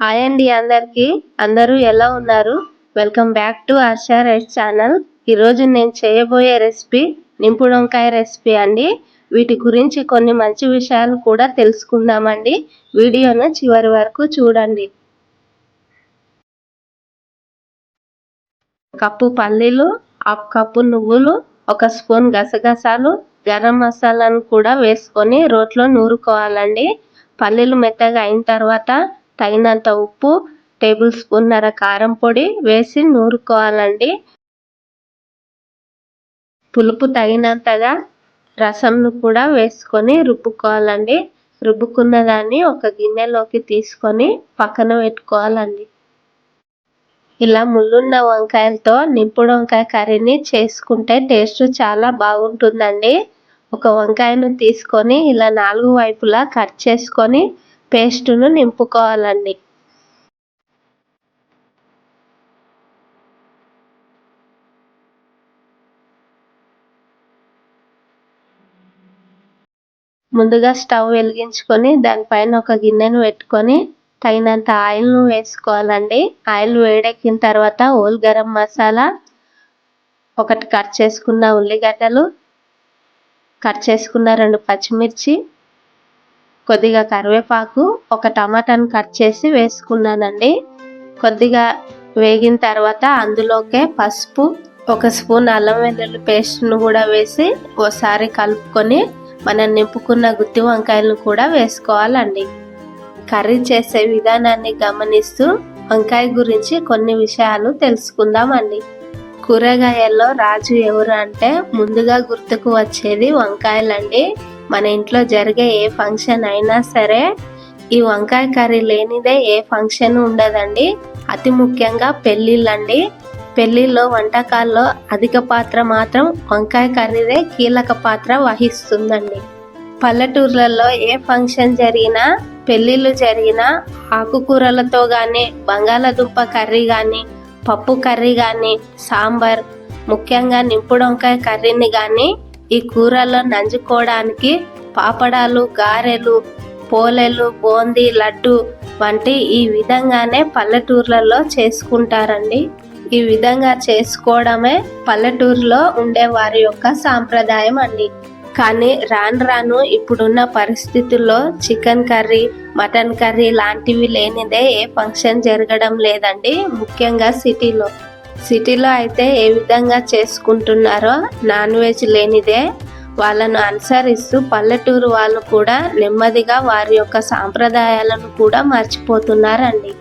Hi అండి అందరికి. అందరూ ఎలా ఉన్నారు? Welcome back to Asha rice channel ఈరోజు నేను చేయబోయే రెసిపీ నింపుడు వంకాయ రెసిపీ అండి. వీటి గురించి కొన్ని మంచి విషయాలు కూడా తెలుసుకుందామండి. వీడియోను చివరి వరకు చూడండి. కప్పు పల్లీలు హాఫ్ కప్పు నువ్వులు ఒక స్పూన్ గసగసాలు గరం మసాలాను కూడా వేసుకొని రోట్లో నూరుకోవాలండి. పల్లీలు మెత్తగా అయిన తర్వాత తగినంత ఉప్పు టేబుల్ స్పూన్నర కారం పొడి వేసి నూరుకోవాలండి. పులుపు తగినంతగా రసంను కూడా వేసుకొని రుబ్బుకోవాలండి. రుబ్బుకున్న దాన్ని ఒక గిన్నెలోకి తీసుకొని పక్కన పెట్టుకోవాలండి. ఇలా ముళ్ళున్న వంకాయలతో నింపుడు వంకాయ కర్రీని చేసుకుంటే టేస్ట్ చాలా బాగుంటుందండి. ఒక వంకాయను తీసుకొని ఇలా నాలుగు వైపులా కట్ చేసుకొని పేస్టును నింపుకోవాలండి. ముందుగా స్టవ్ వెలిగించుకొని దానిపైన ఒక గిన్నెను పెట్టుకొని తగినంత ఆయిల్ను వేసుకోవాలండి. ఆయిల్ వేడెక్కిన తర్వాత ఓల్ గరం మసాలా ఒకటి కట్ చేసుకున్న ఉల్లిగడ్డలు కట్ చేసుకున్న రెండు పచ్చిమిర్చి కొద్దిగా కరివేపాకు ఒక టమాటాను కట్ చేసి వేసుకున్నానండి. కొద్దిగా వేగిన తర్వాత అందులోకే పసుపు ఒక స్పూన్ అల్లం వెల్లుల్లి పేస్ట్ను కూడా వేసి ఓసారి కలుపుకొని మనం నింపుకున్న గుత్తి వంకాయలను కూడా వేసుకోవాలండి. కర్రీ చేసే విధానాన్ని గమనిస్తూ వంకాయ గురించి కొన్ని విషయాలు తెలుసుకుందామండి. కూరగాయల్లో రాజు ఎవరు అంటే ముందుగా గుర్తుకు వచ్చేది వంకాయలండి. మన ఇంట్లో జరిగే ఏ ఫంక్షన్ అయినా సరే ఈ వంకాయ కర్రీ లేనిదే ఏ ఫంక్షన్ ఉండదండి. అతి ముఖ్యంగా పెళ్ళిళ్ళండి. పెళ్ళిళ్ళలో వంటకాల్లో అధిక పాత్ర మాత్రం వంకాయ కర్రీదే కీలక పాత్ర వహిస్తుందండి. పల్లెటూర్లలో ఏ ఫంక్షన్ జరిగినా పెళ్ళిళ్ళు జరిగినా ఆకుకూరలతో కానీ బంగాళదుంప కర్రీ కానీ పప్పు కర్రీ కానీ సాంబార్ ముఖ్యంగా నింపుడు వంకాయ కర్రీని కానీ ఈ కూరలో నంజుకోవడానికి పాపడాలు గారెలు పోలెలు బూందీ లడ్డు వంటి ఈ విధంగానే పల్లెటూర్లలో చేసుకుంటారండి. ఈ విధంగా చేసుకోవడమే పల్లెటూరులో ఉండే వారి యొక్క సాంప్రదాయం అండి. కానీ రాను రాను ఇప్పుడున్న పరిస్థితుల్లో చికెన్ కర్రీ మటన్ కర్రీ లాంటివి లేనిదే ఏ ఫంక్షన్ జరగడం లేదండి ముఖ్యంగా సిటీలో. సిటీలో అయితే ఏ విధంగా చేసుకుంటున్నారో నాన్ వెజ్ లేనిదే వాళ్ళను అనుసరిస్తూ పల్లెటూరు వాళ్ళు కూడా నెమ్మదిగా వారి యొక్క సాంప్రదాయాలను కూడా మర్చిపోతున్నారండి.